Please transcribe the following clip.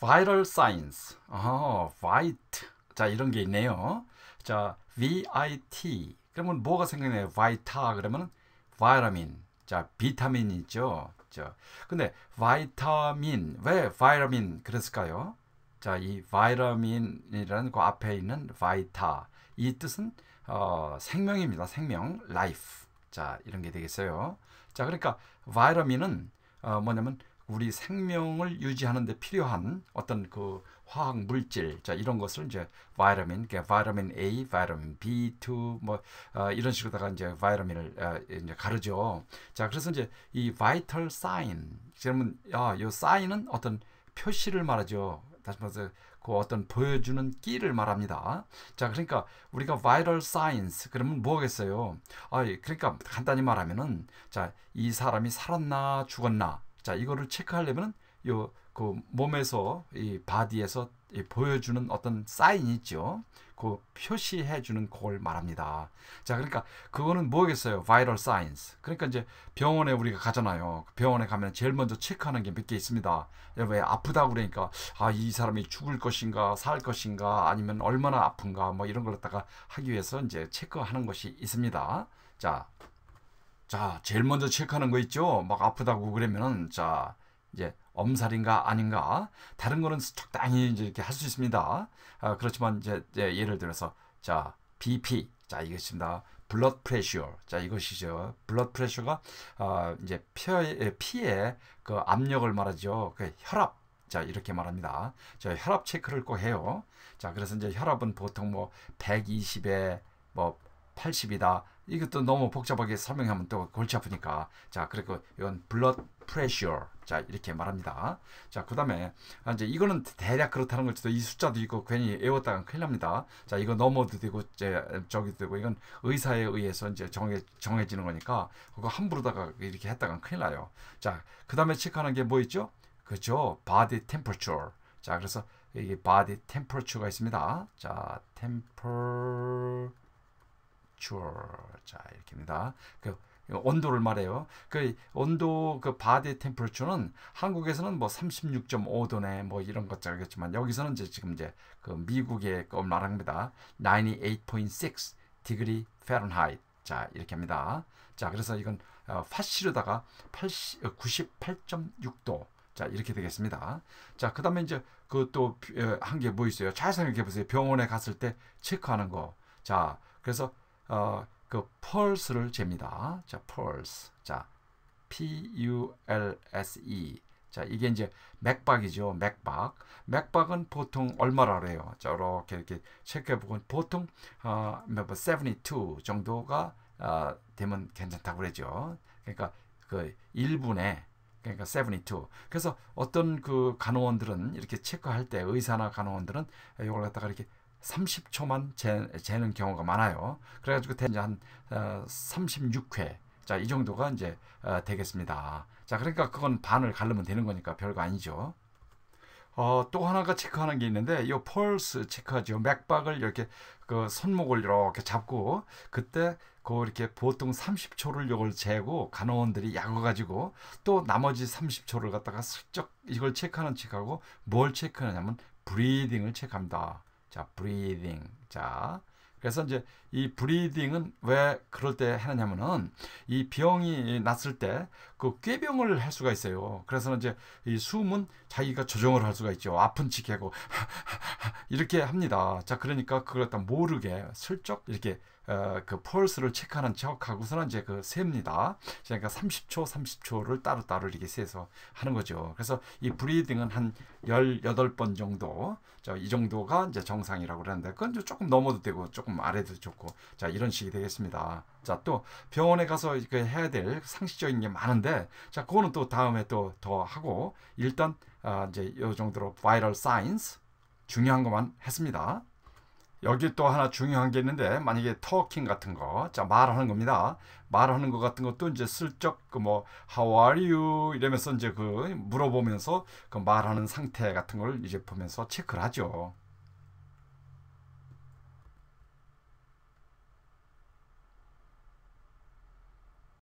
vital signs. 어, white. 자, 이런 게 있네요. 자, VIT. 그러면 뭐가 생각나요? vita 그러면 바이타민. 자, 비타민 있죠. 자, 근데 바이타민 왜 바이타민 그랬을까요? 자, 이 바이타민이라는 그 앞에 있는 바이타 이 뜻은 어, 생명입니다. 생명, life. 자, 이런 게 되겠어요. 자, 그러니까 바이타민은 어, 뭐냐면 우리 생명을 유지하는 데 필요한 어떤 그 화학 물질 자 이런 것을 이제 바이타민 그러니까 바이타민 A, 바이타민 B2 뭐 어, 이런 식으로다가 이제 바이타민을 어, 이제 가르죠. 자 그래서 이제 이 vital sign 그러면 아, 요 사인은 어떤 표시를 말하죠. 다시 말해서 그 어떤 보여주는 끼를 말합니다. 자, 그러니까 우리가 vital signs 그러면 뭐겠어요? 아, 그러니까 간단히 말하면은 자, 이 사람이 살았나 죽었나 자, 이거를 체크하려면 요 그 몸에서 이 바디에서 이 보여주는 어떤 사인이 있죠. 그 표시해 주는 그걸 말합니다. 자, 그러니까 그거는 뭐겠어요? vital signs. 그러니까 이제 병원에 우리가 가잖아요. 병원에 가면 제일 먼저 체크하는 게 몇 개 있습니다. 왜 아프다 그러니까 아, 이 사람이 죽을 것인가, 살 것인가, 아니면 얼마나 아픈가 뭐 이런 걸 갖다가 하기 위해서 이제 체크하는 것이 있습니다. 자, 자, 제일 먼저 체크하는 거 있죠? 막 아프다고 그러면은, 자, 이제 엄살인가 아닌가? 다른 거는 적당히 이제 이렇게 할 수 있습니다. 아, 그렇지만 이제, 이제, 예를 들어서, 자, BP. 자, 이것입니다. 블러드 프레셔. 자, 이것이죠. 블러드 프레셔가, 어, 이제 피에 그 압력을 말하죠. 그 혈압. 자, 이렇게 말합니다. 자, 혈압 체크를 꼭 해요. 자, 그래서 이제 혈압은 보통 뭐 120에 뭐 80이다. 이것도 너무 복잡하게 설명하면 또 골치 아프니까. 자, 그리고 이건 blood pressure. 자, 이렇게 말합니다. 자, 그 다음에, 이제 이거는 대략 그렇다는 걸지도 이 숫자도 있고 괜히 외웠다가 큰일 납니다. 자, 이거 넘어도 되고, 이제 저기도 되고, 이건 의사에 의해서 이제 정해, 정해지는 거니까, 그거 함부로다가 이렇게 했다가 큰일 나요. 자, 그 다음에 체크하는 게 뭐 있죠? 그죠? body temperature. 자, 그래서 이게 body temperature가 있습니다. 자, temperature. 자 이렇게입니다. 그 온도를 말해요. 그 온도 그 바디 템퍼처는 한국에서는 뭐 36.5도네 뭐 이런 것처겠지만 여기서는 이제 지금 이제 그 미국의 걸 말합니다. 98.6 디그리 페른하이트. 자 이렇게 합니다. 자 그래서 이건 어, 파시르다가 98.6도. 자 이렇게 되겠습니다. 자 그다음에 이제 그 또 한 게 뭐 있어요? 잘 생각해 보세요. 병원에 갔을 때 체크하는 거. 자 그래서 어, 그 펄스를 잽니다. 자, 펄스. 자, P U L S E. 자, 이게 이제 맥박이죠. 맥박. 맥박은 보통 얼마라 그래요? 자, 이렇게 이렇게 체크해 보면 보통 어, 72 정도가 어, 되면 괜찮다고 그러죠. 그러니까 그 1분에 그러니까 72. 그래서 어떤 그 간호원들은 이렇게 체크할 때 의사나 간호원들은 이걸 갖다가 이렇게 30초만 재, 재는 경우가 많아요. 그래가지고 이제 한 어, 36회. 자, 이 정도가 이제 어, 되겠습니다. 자, 그러니까 그건 반을 가르면 되는 거니까 별거 아니죠. 어, 또 하나가 체크하는 게 있는데 이 펄스 체크하죠. 맥박을 이렇게 그 손목을 이렇게 잡고 그때 그 이렇게 보통 30초를 이걸 재고 간호원들이 약을 가지고 또 나머지 30초를 갖다가 슬쩍 이걸 체크하는 체크하고 뭘 체크하냐면 브리딩을 체크합니다. 자, breathing. 자, 그래서 이제 이 브리딩은 왜 그럴 때 하느냐면은 이 병이 났을 때 그 꾀병을 할 수가 있어요. 그래서 이제 이 숨은 자기가 조정을 할 수가 있죠. 아픈 척 하고 이렇게 합니다. 자, 그러니까 그걸 다 모르게 슬쩍 이렇게 어, 그 펄스를 체크하는 척하고서는 이제 그 셉니다. 그러니까 30초, 30초를 따로따로 이렇게 세서 하는 거죠. 그래서 이 브리딩은 한 18번 정도, 이 정도가 이제 정상이라고 그러는데, 그건 조금 넘어도 되고, 조금 아래도 좋고, 자, 이런 식이 되겠습니다. 자, 또 병원에 가서 그 해야 될 상식적인 게 많은데, 자, 그거는 또 다음에 또 더 하고, 일단, 아, 이제 이 정도로 vital signs, 중요한 것만 했습니다. 여기 또 하나 중요한 게 있는데 만약에 터킹 같은 거, 자 말하는 겁니다. 말하는 것 같은 것도 이제 슬쩍 그 뭐 How are you 이러면서 이제 그 물어보면서 그 말하는 상태 같은 걸 이제 보면서 체크를 하죠.